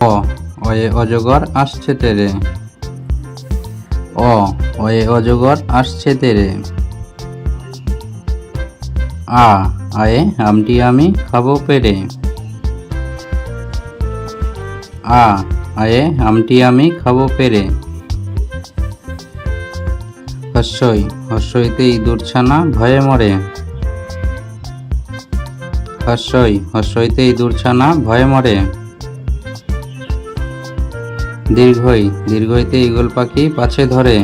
অ অজগর আসছে তেরে। অ অয়ে অজগর আসছে তেরে। আ, আয়ে, আমটি আমি খাব পেরে। আ, আয়ে, আমটি আমি খাব পেরে। হস্যই, হস্যইতে ইঁদুর ছানা ভয়ে মরে। হস্যই, হস্যইতে ইঁদুর ছানা ভয়ে মরে। দীর্ঘই, দীর্ঘইতে ঈগল পাখি পাছে ধরে।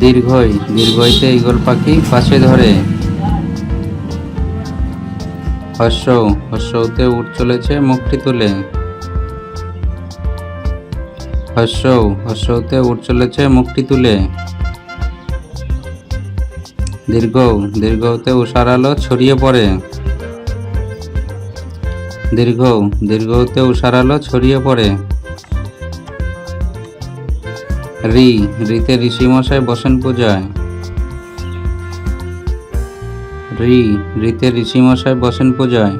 দীর্ঘই, দীর্ঘইতে ঈগল পাখি পাছে ধরে। হর্ষ, হর্ষতে উঠ চলেছে মুখটি তুলে। হর্ষ, হর্ষতে উঠ চলেছে মুখটি তুলে। দীর্ঘ, দীর্ঘতে উষার আলো ছড়িয়ে পড়ে। দীর্ঘ দীর্ঘতে উষার আলো ছড়িয়ে পড়ে। রি, রিতে ঋষিমশাই বসেন পূজায়। রি, রিতে ঋষিমশাই বসেন পূজায়।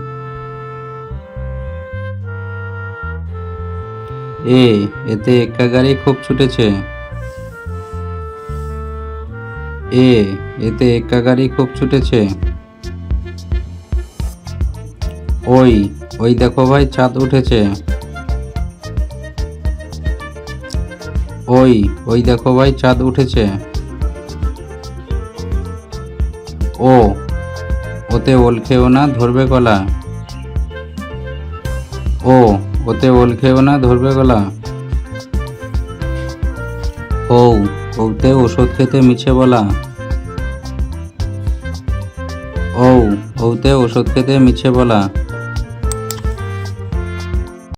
এ, এতে একা গাড়ি খুব ছুটেছে। এ, এতে একা গাড়ি খুব ছুটেছে। ওই ওই দেখো ভাই, চাঁদ উঠেছে। ওই ওই দেখো ভাই, চাঁদ উঠেছে। ও, ওতে ওল খেও না, ধরবে গলা। ও, ওতে ওল খেও না, ধরবে গলা। ও ওতে ওষুধ খেতে মিছে বলা। ও ওতে ওষুধ খেতে মিছে বলা।